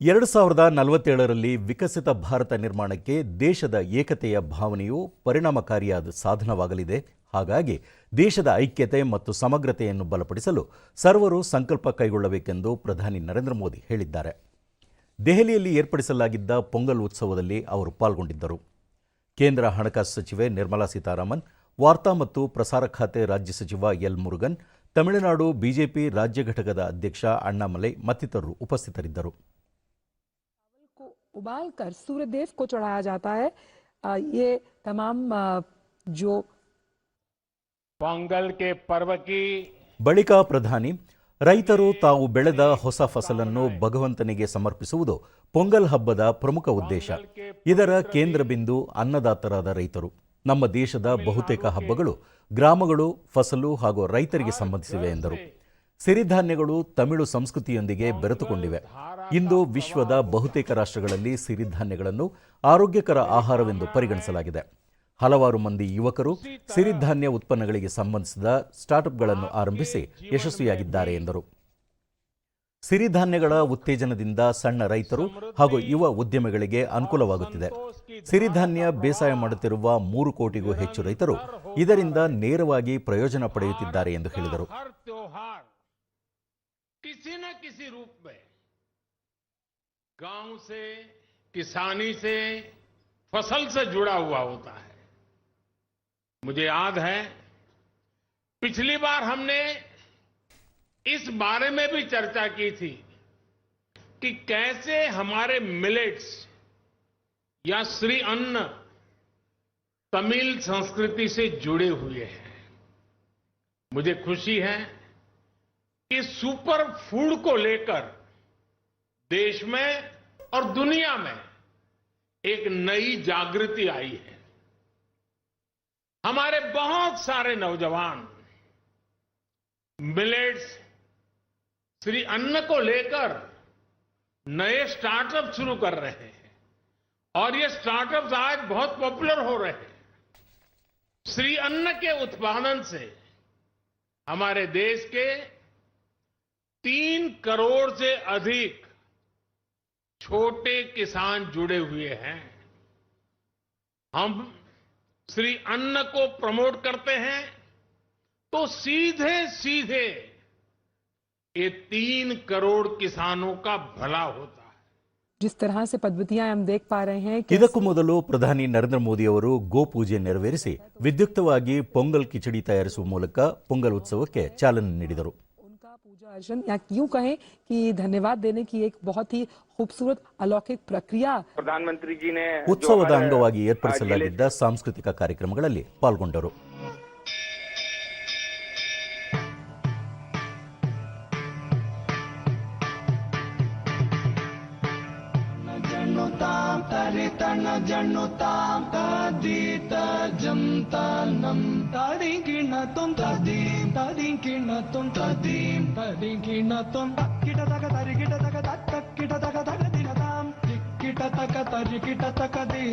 ಎರಡು ಸಾವಿರದ ನಲವತ್ತೇಳರಲ್ಲಿ ವಿಕಸಿತ ಭಾರತ ನಿರ್ಮಾಣಕ್ಕೆ ದೇಶದ ಏಕತೆಯ ಭಾವನೆಯು ಪರಿಣಾಮಕಾರಿಯಾದ ಸಾಧನವಾಗಲಿದೆ. ಹಾಗಾಗಿ ದೇಶದ ಐಕ್ಯತೆ ಮತ್ತು ಸಮಗ್ರತೆಯನ್ನು ಬಲಪಡಿಸಲು ಸರ್ವರು ಸಂಕಲ್ಪ ಕೈಗೊಳ್ಳಬೇಕೆಂದು ಪ್ರಧಾನಿ ನರೇಂದ್ರ ಮೋದಿ ಹೇಳಿದ್ದಾರೆ. ದೆಹಲಿಯಲ್ಲಿ ಏರ್ಪಡಿಸಲಾಗಿದ್ದ ಪೊಂಗಲ್ ಉತ್ಸವದಲ್ಲಿ ಅವರು ಪಾಲ್ಗೊಂಡಿದ್ದರು. ಕೇಂದ್ರ ಹಣಕಾಸು ಸಚಿವೆ ನಿರ್ಮಲಾ ಸೀತಾರಾಮನ್, ವಾರ್ತಾ ಮತ್ತು ಪ್ರಸಾರ ಖಾತೆ ರಾಜ್ಯ ಸಚಿವ ಎಲ್ ಮುರುಗನ್, ತಮಿಳುನಾಡು ಬಿಜೆಪಿ ರಾಜ್ಯ ಘಟಕದ ಅಧ್ಯಕ್ಷ ಅಣ್ಣಾಮಲೈ ಮತ್ತಿತರರು ಉಪಸ್ಥಿತರಿದ್ದರು. उबाल कर सूर्यदेव को चढ़ाया जाता है अ, ये तमाम अ, जो पोंगल के पर्व की ಬಳಿಕ ಪ್ರಧಾನಿ ರೈತರು ತಾವು ಬೆಳೆದ ಹೊಸ ಫಸಲನ್ನು ಭಗವಂತನಿಗೆ ಸಮರ್ಪಿಸುವುದು ಪೊಂಗಲ್ ಹಬ್ಬದ ಪ್ರಮುಖ ಉದ್ದೇಶ ಇದರ ಕೇಂದ್ರ ಬಿಂದು ಅನ್ನದಾತರಾದ ರೈತರು ನಮ್ಮ ದೇಶದ ಬಹುತೇಕ ಹಬ್ಬಗಳು ಗ್ರಾಮಗಳು ಫಸಲು ಹಾಗೂ ರೈತರಿಗೆ ಸಂಬಂಧಿಸಿವೆ ಎಂದರು ಸಿರಿಧಾನ್ಯಗಳು ತಮಿಳು ಸಂಸ್ಕೃತಿಯೊಂದಿಗೆ ಬೆರೆತುಕೊಂಡಿವೆ. ಇಂದು ವಿಶ್ವದ ಬಹುತೇಕ ರಾಷ್ಟ್ರಗಳಲ್ಲಿ ಸಿರಿಧಾನ್ಯಗಳನ್ನು ಆರೋಗ್ಯಕರ ಆಹಾರವೆಂದು ಪರಿಗಣಿಸಲಾಗಿದೆ. ಹಲವಾರು ಮಂದಿ ಯುವಕರು ಸಿರಿಧಾನ್ಯ ಉತ್ಪನ್ನಗಳಿಗೆ ಸಂಬಂಧಿಸಿದ ಸ್ಟಾರ್ಟ್ಅಪ್ಗಳನ್ನು ಆರಂಭಿಸಿ ಯಶಸ್ವಿಯಾಗಿದ್ದಾರೆ ಎಂದರು. ಸಿರಿಧಾನ್ಯಗಳ ಉತ್ತೇಜನದಿಂದ ಸಣ್ಣ ರೈತರು ಹಾಗೂ ಯುವ ಉದ್ಯಮಿಗಳಿಗೆ ಅನುಕೂಲವಾಗುತ್ತಿದೆ. ಸಿರಿಧಾನ್ಯ ಬೇಸಾಯ ಮಾಡುತ್ತಿರುವ ಮೂರು ಕೋಟಿಗೂ ಹೆಚ್ಚು ರೈತರು ಇದರಿಂದ ನೇರವಾಗಿ ಪ್ರಯೋಜನ ಪಡೆಯುತ್ತಿದ್ದಾರೆ ಎಂದು ಹೇಳಿದರು. किसी न किसी रूप में गाँव से, किसानी से, फ़सल से जुड़ा हुआ होता है। मुझे याद है, पिछली बार हमने इस बारे में भी चर्चा की थी कि कैसे हमारे मिलेट्स या श्री अन्न तमिल संस्कृति से जुड़े हुए हैं। मुझे खुशी है कि सुपर फ़ूड को लेकर देश में और दुनिया में एक नई जागृति आई है। हमारे बहुत सारे नौजवान मिलेट्स श्री अन्न को लेकर नए स्टार्टअप शुरू कर रहे हैं और ये स्टार्टअप्स आज बहुत पॉपुलर हो रहे हैं। श्री अन्न के उत्पादन से हमारे देश के तीन करोड़ से अधिक छोटे किसान जुड़े हुए हैं हम श्री अन्न को प्रमोट करते हैं तो सीधे सीधे ये तीन करोड़ किसानों का भला होता है जिस तरह से पद्धतियां हम देख पा रहे हैं कि ಇದಕ್ಕೂ ಮೊದಲು ಪ್ರಧಾನಿ ನರೇಂದ್ರ ಮೋದಿ ಅವರು ಗೋ ಪೂಜೆ ನೆರವೇರಿಸಿ ವಿದ್ಯುಕ್ತವಾಗಿ ಪೊಂಗಲ್ ಕಿಚಡಿ ತಯಾರಿಸುವ ಮೂಲಕ ಪೊಂಗಲ್ ಉತ್ಸವಕ್ಕೆ ಚಾಲನೆ ನೀಡಿದರು उनका पूजा अर्चन या यूं कहें कि धन्यवाद देने की एक बहुत ही खूबसूरत अलौकिक प्रक्रिया प्रधानमंत्री जी ने जो ಉತ್ಸವದ हर ಅಂಗವಾಗಿ जिले ಏರ್ಪಡಿಸಲಾಗಿದ್ದ ಸಾಂಸ್ಕೃತಿಕ ಕಾರ್ಯಕ್ರಮಗಳಲ್ಲಿ ಪಾಲ್ಗೊಂಡರು जन्नुतां तरितन जन्नुतां तदित தஞ்சம் தானம் தடிங்கிணத்தும் ததீம் தடிங்கிணத்தும் ததீம் தடிங்கிணத்தும் தக்கிட தக தரிகிட தக தக்கிட தக தக தினதாம் திக்கிட தக தரிகிட தக தீ